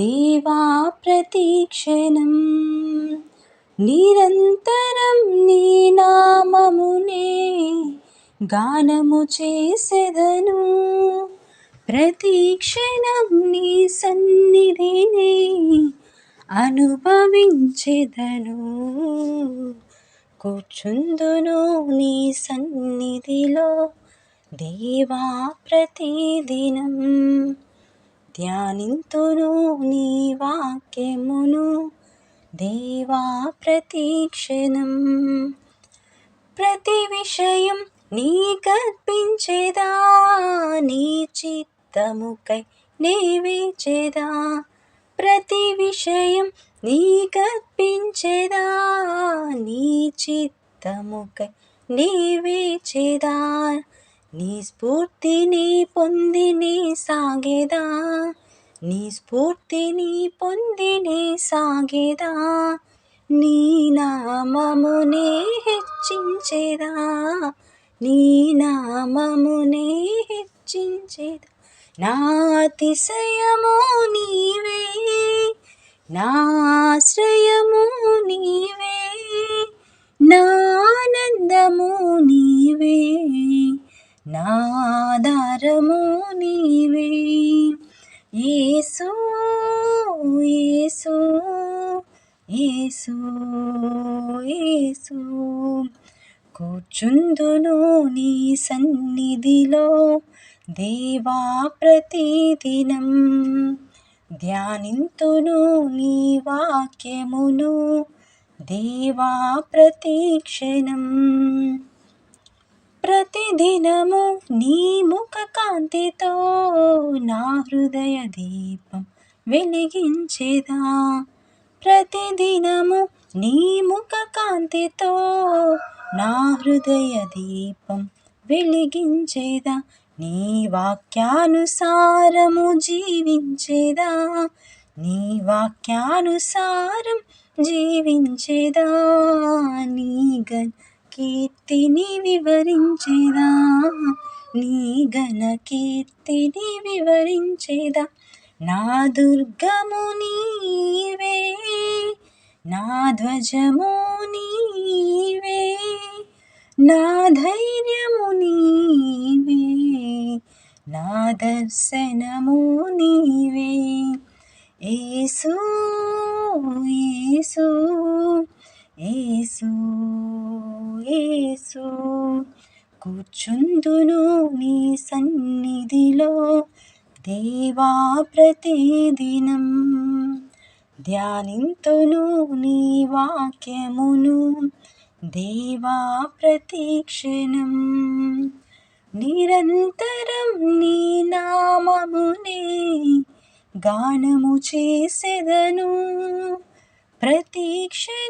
దేవా ప్రతీక్షణం. నిరంతరం నీ నామమునే గానము చేసెదను. ప్రతీక్షణం నీ సన్నిధిని అనుభవించెదను. కూర్చుందును నీ సన్నిధిలో దేవా ప్రతిదినం. ధ్యానింతును నీ వాక్యమును దేవా ప్రతిక్షణం. ప్రతి విషయం నీ కల్పించేదా? నీ చిత్తముకై నేవేచేదా? ప్రతి విషయం నీ కల్పించేదా? నీ చిత్తముకై నీవేచేదా? నీ స్ఫూర్తిని పొంది నీ సాగేదా. నీ స్ఫూర్తిని పొంది నీ సాగేదా. నీ నామమునే హెచ్చించేదా. నీ నామమునే హెచ్చించేదా. నా అతిశయము నీవే. నా ఆశ్రయము నీవే. నా నాదారము నీవే. యేసు యేసు యేసు యేసు. కూర్చుందును నీ సన్నిధిలో దేవా ప్రతిదినం. ధ్యానింతును నీ వాక్యమును దేవా ప్రతిక్షణం. దినము నీ ముఖ కాంతితో నా హృదయ దీపం వెలిగించేదా. ప్రతిదినము నీ ముఖ కాంతితో నా హృదయ దీపం వెలిగించేదా. నీ వాక్యానుసారము జీవించేదా. నీ వాక్యానుసారం జీవించేదా. నీ గన్ కీర్తిని వివరించేదా? నీ ఘన కీర్తిని వివరించేదా? నా దుర్గము నీవే నా ధ్వజము నీవే నా ధైర్యము నీవే నా దర్శనము నీవే. ఏసు ఏసు ఏసు. ఏసు కూర్చుందును నీ సన్నిధిలో దేవా ప్రతిదినం. ధ్యానింతును నీ వాక్యమును దేవా ప్రతిక్షణం. నిరంతరం నీ నామమునే గానము చేసెదను. ప్రతిక్షణం